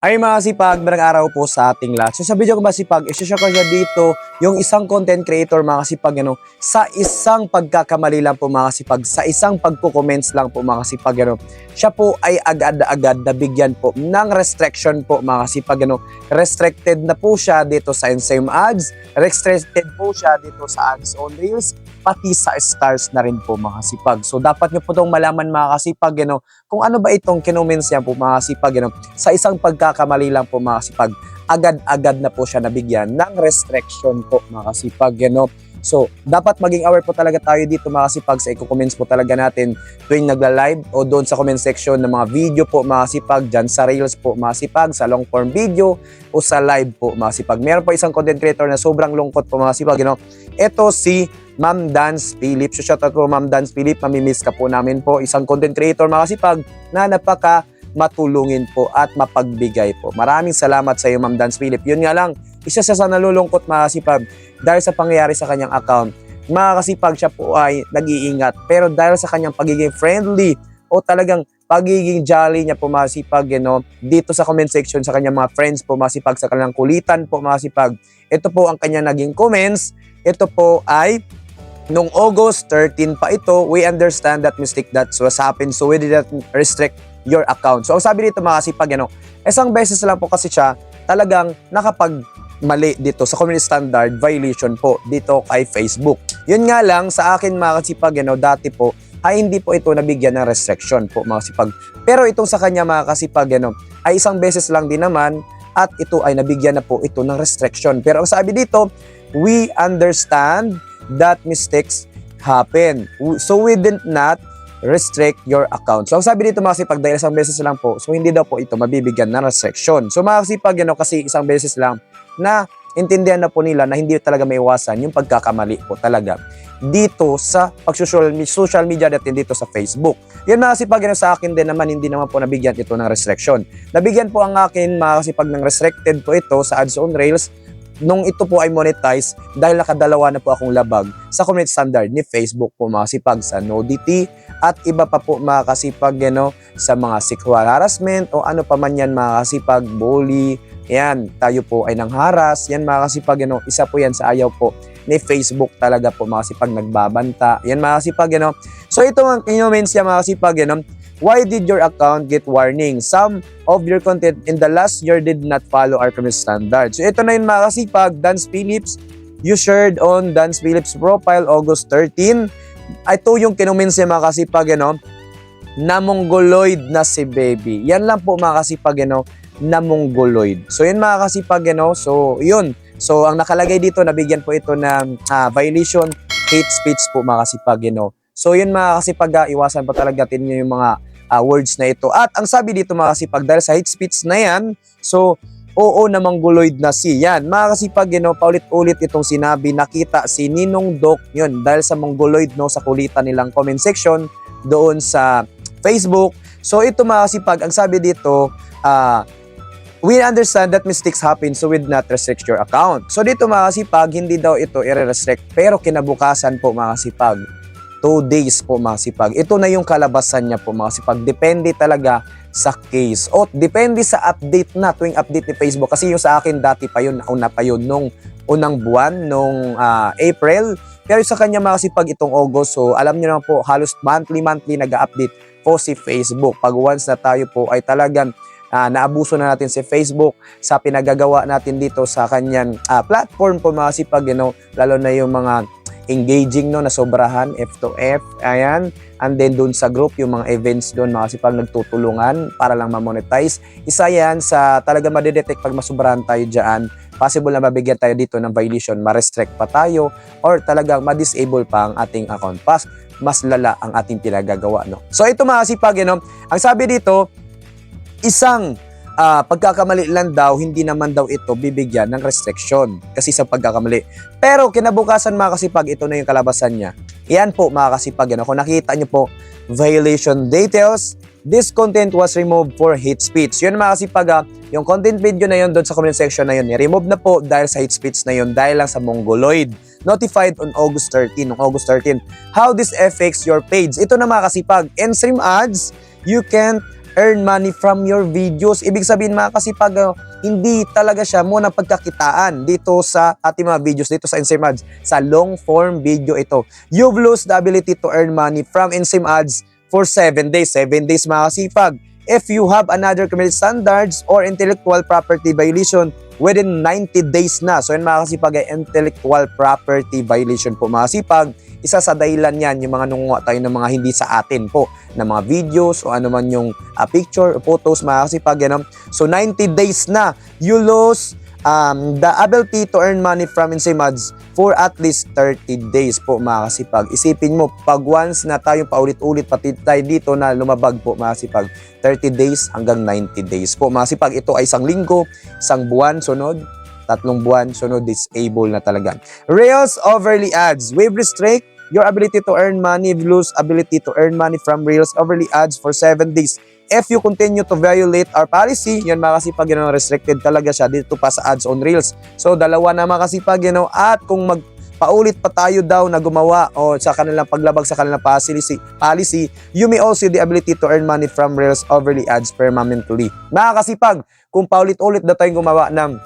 Ay mga sipag, magandang araw po sa ating lahat. So sa video ko mga sipag, isishare ko siya dito yung isang content creator mga sipag, ano, sa isang pagkakamali lang po mga sipag, sa isang pagko-comments lang po mga sipag, ano, siya po ay agad-agad nabigyan po ng restriction po mga sipag, ano, restricted na po siya dito sa Ensame Ads, restricted po siya dito sa Ads on Reels, pati sa stars na rin po mga sipag. So dapat nyo po itong malaman mga kasipag, ano, kung ano ba itong kinoments niya po mga sipag, ano, sa isang pagkakamali lang po mga kasipag, agad-agad na po siya nabigyan ng restriction po mga kasipag, ano. So, dapat maging aware po talaga tayo dito mga kasipag sa i-comments po talaga natin tuwing nagla-live o doon sa comment section ng mga video po mga kasipag, dyan sa Reels po mga kasipag, sa long form video o sa live po mga kasipag. Meron po isang content creator na sobrang lungkot po mga kasipag, you know. Ito si Ma'am Dance Philip. So shoutout po Ma'am Dance Philip, mamimiss ka po namin po. Isang content creator mga kasipag na napaka matulungin po at mapagbigay po. Maraming salamat sa iyo Ma'am Dance Philip. Yun nga lang, isa siya sa nalulungkot mga kasipag dahil sa pangyayari sa kanyang account. Mga kasipag siya po ay nag-iingat pero dahil sa kanyang pagiging friendly o talagang pagiging jolly niya po masipag you know, dito sa comment section sa kanyang mga friends po masipag sa kanilang kulitan po masipag. Ito po ang kanya naging comments. Ito po ay Nung August 13 pa ito, we understand that mistake that was happened so we did not restrict your account. So ang sabi dito mga kasipag, ano, isang beses lang po kasi siya talagang nakapag mali dito sa community standard violation po dito kay Facebook. Yun nga lang sa akin mga kasipag, ano, dati po ay hindi po ito nabigyan ng restriction po mga kasipag. Pero itong sa kanya mga kasipag, ano, ay isang beses lang din naman at ito ay nabigyan na po ito ng restriction. Pero ang sabi dito, we understand that mistakes happen. So we did not restrict your account. So ang sabi dito mga kasipag, dahil isang beses lang po, so hindi daw po ito mabibigyan ng restriction. So mga kasipag, you kasi isang beses lang na intindihan na po nila na hindi talaga maiwasan yung pagkakamali po talaga dito sa pag-social social media natin dito sa Facebook. Yan mga kasipag, know, sa akin din naman, hindi naman po nabigyan ito ng restriction. Nabigyan po ang akin mga kasipag ng restricted po ito sa ads on Rails nung ito po ay monetize dahil nakadalawa na po akong labag sa community standard ni Facebook po mga kasipag sa nudity at iba pa po mga kasipag you know, sa mga sexual harassment o ano pa man yan mga kasipag, bully, yan, tayo po ay nangharas, yan mga kasipag, you know, isa po yan sa ayaw po ni Facebook talaga po mga kasipag nagbabanta, yan mga kasipag, you know. So ito ang comments niya mga kasipag, you know, Why did your account get warning? Some of your content in the last year did not follow our community standards. So ito na yun mga kasipag, Dance Phillips, you shared on Dance Phillips profile August 13. Ito yung kinuminsi mga kasipag, know, na mongoloid na si baby. Yan lang po mga kasipag, know, na mongoloid. So yun mga kasipag, know, so yun. So ang nakalagay dito, nabigyan po ito ng ah, violation, hate speech po mga kasipag, know. So yun mga kasipag, ah, iwasan pa talaga natin yung mga ah, words na ito. At ang sabi dito mga kasipag, dahil sa hate speech na yan, so oo na mongoloid na si yan. Mga kasipag, you know, paulit-ulit itong sinabi, nakita si Ninong Doc, yun, dahil sa mongoloid, no, sa kulitan nilang comment section, doon sa Facebook. So ito mga kasipag, ang sabi dito, ah, we understand that mistakes happen so we did not restrict your account. So dito mga kasipag, hindi daw ito i-restrict, pero kinabukasan po mga kasipag, 2 days po mga kasipag. Ito na yung kalabasan niya po mga kasipag. Depende talaga sa case. O depende sa update na, tuwing update ni Facebook. Kasi yung sa akin dati pa yun, una pa yun, nung unang buwan, nung ah, April. Pero sa kanya mga kasipag itong August, so alam niyo naman po, halos monthly-monthly nag-update po si Facebook. Pag once na tayo po ay talagang ah, naabuso na natin si Facebook sa pinagagawa natin dito sa kanyang ah, platform po mga kasipag, you know, lalo na yung mga engaging no na sobrahan F to F. Ayan. And then doon sa group yung mga events doon mga kasipag nagtutulungan para lang ma-monetize. Isa yan sa talaga madedetect pag masubrahan tayo diyan possible na mabigyan tayo dito ng violation ma-restrict pa tayo or talagang ma-disable pa ang ating account. Pass mas lala ang ating pinagagawa no? So ito mga kasipag you know, ang sabi dito isang ah, pagkakamali lang daw, hindi naman daw ito bibigyan ng restriction kasi sa pagkakamali. Pero kinabukasan mga kasipag, ito na yung kalabasan niya. Yan po mga kasipag, ano, kung nakita niyo po, violation details, this content was removed for hate speech. Yun mga kasipag, ah, yung content video na yun doon sa comment section na yun, remove na po dahil sa hate speech na yun, dahil lang sa mongoloid. Notified on August 13, on August 13. How this affects your page. Ito na mga kasipag, in stream ads, you can earn money from your videos. Ibig sabihin mga kasipag, uh, hindi talaga siya muna pagkakitaan dito sa ating mga videos, dito sa Insame Ads. Sa long form video ito. You've lost the ability to earn money from Insame Ads for 7 days. 7 days mga kasipag. If you have another community standards or intellectual property violation within 90 days na. So yun mga kasipag ay intellectual property violation po mga kasipag. Isa sa dahilan yan yung mga nunguha tayo ng mga hindi sa atin po na mga videos o ano man yung ah, picture o photos mga kasipag. Yan? So 90 days na you lose um, the ability to earn money from Insame Ads for at least 30 days po mga kasipag. Isipin mo, pag once na tayo paulit-ulit pati tayo dito na lumabag po mga kasipag, 30 days hanggang 90 days po mga kasipag. Ito ay isang linggo, isang buwan sunod, tatlong buwan sunod, disable na talaga. Rails overly ads. Wave restrict your ability to earn money, lose ability to earn money from Rails overly ads for 7 days if you continue to violate our policy, yun mga kasipag, you know, restricted talaga siya dito pa sa ads on Reels. So, dalawa na mga kasipag, you know, at kung mag paulit pa tayo daw na gumawa o sa kanilang paglabag sa kanilang policy, policy, you may also the ability to earn money from Reels overly ads permanently. Mga kasipag, kung paulit-ulit daw tayong gumawa ng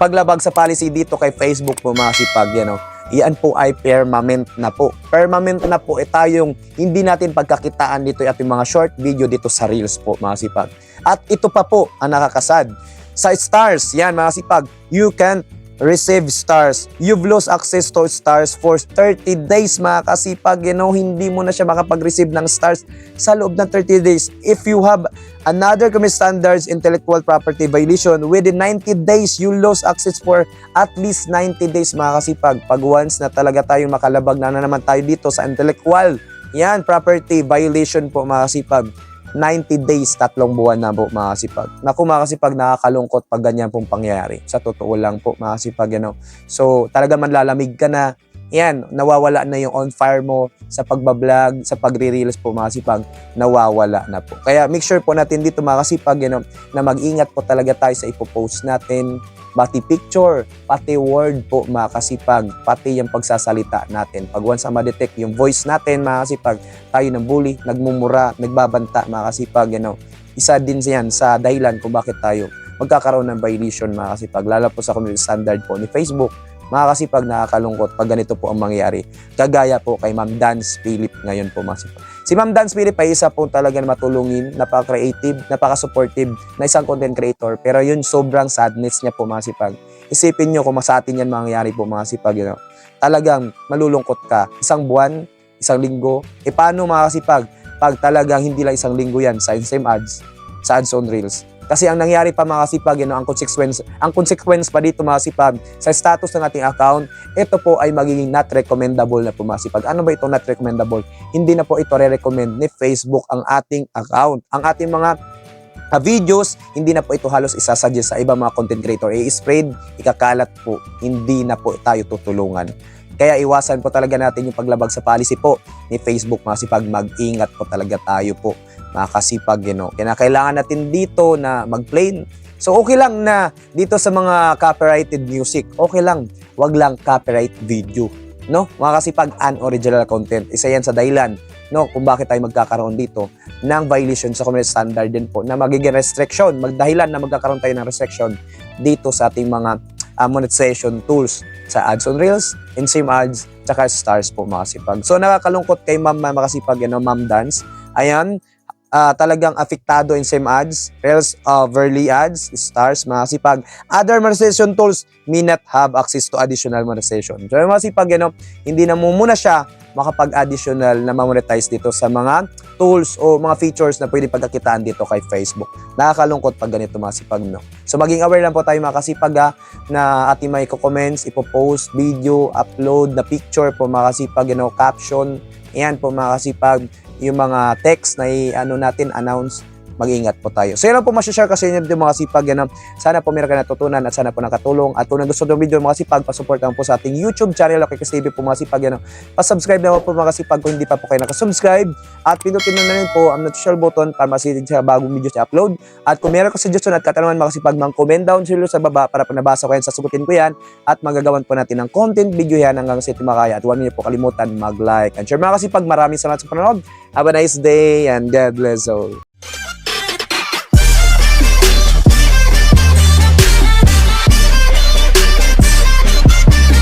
paglabag sa policy dito kay Facebook po mga kasipag, you know, Iyan po ay permanent na po. Permanent na po eh tayong hindi natin pagkakitaan dito yung ating mga short video dito sa Reels po mga sipag. At ito pa po ang nakakasad. Sa stars, yan mga sipag, you can receive stars. You've lost access to stars for 30 days mga kasipag. You know, hindi mo na siya makapag-receive ng stars sa loob ng 30 days. If you have another commit standards intellectual property violation within 90 days, you lose access for at least 90 days mga kasipag. Pag once na talaga tayong makalabag na, na naman tayo dito sa intellectual yan, property violation po mga kasipag. 90 days, tatlong buwan na po mga kasipag. Naku mga kasipag, nakakalungkot pag ganyan pong pangyayari. Sa totoo lang po mga kasipag, you know. So talaga man lalamig ka na, yan, nawawala na yung on fire mo sa pagbablog, sa pagre-reels po mga kasipag, nawawala na po. Kaya make sure po natin dito mga kasipag, you know, na mag-ingat po talaga tayo sa ipopost natin, pati picture, pati word po mga kasipag, pati yung pagsasalita natin. Pag once na ma-detect yung voice natin mga kasipag, tayo ng bully, nagmumura, nagbabanta mga kasipag, you know, isa din yan sa dahilan kung bakit tayo magkakaroon ng violation mga kasipag, lalo po sa community standard po ni Facebook, mga kasipag nakakalungkot pag ganito po ang mangyayari. Kagaya po kay Ma'am Dance Philip ngayon po mga kasipag. Si Ma'am Dance Philip ay isa po talaga na matulungin, napaka-creative, napaka-supportive na isang content creator. Pero yun sobrang sadness niya po mga kasipag. Isipin nyo kung sa atin yan mangyayari po mga kasipag. You know? Talagang malulungkot ka. Isang buwan, isang linggo. E paano mga kasipag? Pag talagang hindi lang isang linggo yan sa same ads, sa ads on reels. Kasi ang nangyari pa mga kasipag, you know, ang consequence, ang consequence pa dito mga kasipag, sa status ng ating account, ito po ay magiging not recommendable na po mga kasipag. Ano ba ito not recommendable? Hindi na po ito re-recommend ni Facebook ang ating account. Ang ating mga uh, videos, hindi na po ito halos isasuggest sa ibang mga content creator. I-spread, ikakalat po, hindi na po tayo tutulungan. Kaya iwasan po talaga natin yung paglabag sa policy po ni Facebook mga kasipag. Mag-ingat po talaga tayo po mga kasipag, you know. Kaya kailangan natin dito na mag-plain. So okay lang na dito sa mga copyrighted music, okay lang. Wag lang copyright video. No? Mga kasipag, unoriginal content. Isa yan sa dahilan no, kung bakit tayo magkakaroon dito ng violation sa community standard din po na magiging restriction, magdahilan na magkakaroon tayo ng restriction dito sa ating mga uh, monetization tools sa ads on Reels, in-same ads, tsaka stars po mga kasipag. So nakakalungkot kay Ma'am Makasipag, you know, Ma'am Dance. Ayan, ah, talagang apektado in same ads, Reels overly ads, stars, mga kasipag. Other monetization tools may not have access to additional monetization. So mga kasipag, you know, hindi na muna siya makapag-additional na ma-monetize dito sa mga tools o mga features na pwede pagkakitaan dito kay Facebook. Nakakalungkot pag ganito mga sipag, no? So maging aware lang po tayo mga kasipag ha, na ating may comments ipopost, video, upload na picture po mga kasipag, you know, caption. Yan po mga kasipag, yung mga text na i-ano natin, announce, mag-ingat po tayo. So yan lang po masyashare kasi inyo mga sipag. Yan, ang- sana po meron ka natutunan at sana po nakatulong. At kung nagustuhan ng video mga sipag, pasupport naman po sa ating YouTube channel, okay, TV po mga sipag. Yan, ang- pasubscribe naman po mga sipag kung hindi pa po kayo nakasubscribe. At pinutin na rin po ang notification button para masilig sa bagong video sa upload. At kung meron ka suggestion at katanungan mga sipag, mang comment down sila sa baba para po nabasa ko yan, sasagutin ko yan. At magagawan po natin ng content video yan hanggang sa ito makaya. At huwag niyo po kalimutan mag-like and share. Mga kasipag, maraming salamat sa panonood. Have a nice day and God bless all.